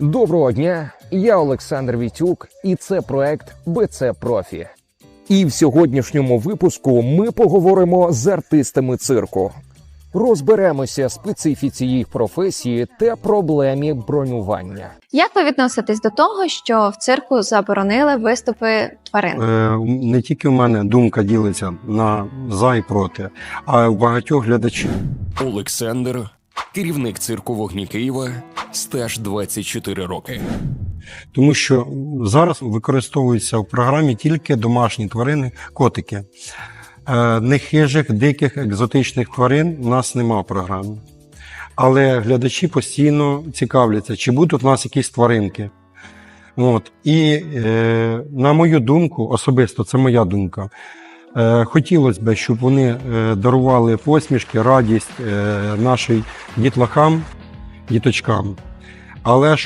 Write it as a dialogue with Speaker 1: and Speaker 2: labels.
Speaker 1: Доброго дня, я Олександр Вітюк, і це проект БЦ Профі. І в сьогоднішньому випуску ми поговоримо з артистами цирку. Розберемося специфіці їх професії та проблемі бронювання.
Speaker 2: Як ви відноситесь до того, що в цирку заборонили виступи тварин?
Speaker 3: Е, Не тільки в мене думка ділиться на за і проти, а й у багатьох глядачів.
Speaker 4: Олександр, керівник цирку вогні Києва, стаж 24 роки.
Speaker 3: Тому що зараз використовуються в програмі тільки домашні тварини, котики. Е, Не хижих, диких, екзотичних тварин у нас нема в програмі. Але глядачі постійно цікавляться, чи будуть у нас якісь тваринки. От. І е, на мою думку, особисто це моя думка. Е, хотілося б, щоб вони е, дарували посмішки, радість е, нашим дітлахам, діточкам. Але